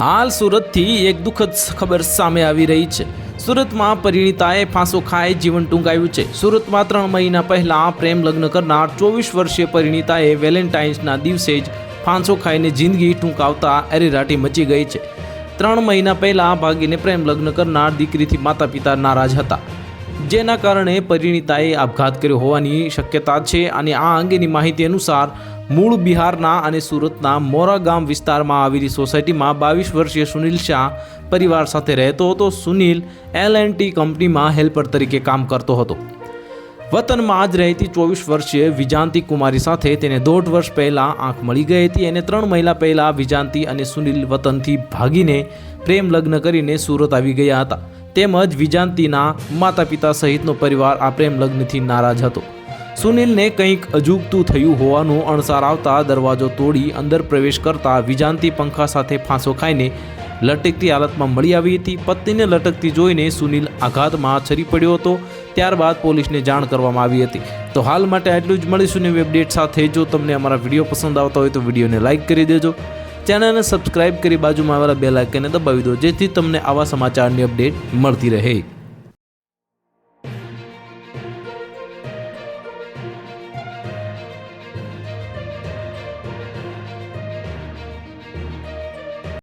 હાલ સુરતથી એક દુઃખદ ખબર સામે આવી રહી છે. સુરતમાં પરિણીતાએ ફાંસો ખાઈ જીવન ટૂંકાવ્યું છે. સુરતમાં ત્રણ મહિના પહેલા પ્રેમ લગ્ન કરનાર ચોવીસ વર્ષીય પરિણીતાએ વેલેન્ટાઇન્સના દિવસે જ ફાંસો ખાઈને જિંદગી ટૂંકાવતા એરેરાટી મચી ગઈ છે. ત્રણ મહિના પહેલા ભાગીને પ્રેમ લગ્ન કરનાર દીકરીથી માતા પિતા નારાજ હતા. જેના કારણે પરિણીતાએ આપઘાત કર્યો હોવાની શક્યતા છે અને આ અંગેની માહિતી અનુસાર મૂળ બિહારના અને સુરતના મોરા ગામ વિસ્તારમાં આવેલી સોસાયટીમાં બાવીસ વર્ષીય સુનિલ શાહ પરિવાર સાથે રહેતો હતો. સુનિલ એલ એન્ડ ટી કંપનીમાં હેલ્પર તરીકે કામ કરતો હતો. વતનમાં જ રહેતી ચોવીસ વર્ષીય વિજાંતી કુમારી સાથે તેને દોઢ વર્ષ પહેલાં આંખ મળી ગઈ હતી અને ત્રણ મહિના પહેલાં વિજાંતી અને સુનિલ વતનથી ભાગીને પ્રેમ લગ્ન કરીને સુરત આવી ગયા હતા. તેમજ વિજાંતીના માતા પિતા સહિતનો પરિવાર આ પ્રેમ લગ્નથી નારાજ હતો. સુનિલને કંઈક અજુગતું થયું હોવાનું અણસાર આવતા દરવાજો તોડી અંદર પ્રવેશ કરતા વિજાંતી પંખા સાથે ફાંસો ખાઈને લટકતી હાલતમાં મળી આવી હતી. પત્નીને લટકતી જોઈને સુનિલ આઘાતમાં છરી પડ્યો હતો. ત્યારબાદ પોલીસને જાણ કરવામાં આવી હતી. તો હાલ માટે આટલું જ મળીશું ને અપડેટ સાથે. જો તમને અમારા વીડિયો પસંદ આવતા હોય તો વિડીયોને લાઇક કરી દેજો. ચેનલને સબસ્ક્રાઇબ કરી બાજુમાં આવેલા બે લાઇકને દબાવી દો જેથી તમને આવા સમાચારની અપડેટ મળતી રહે.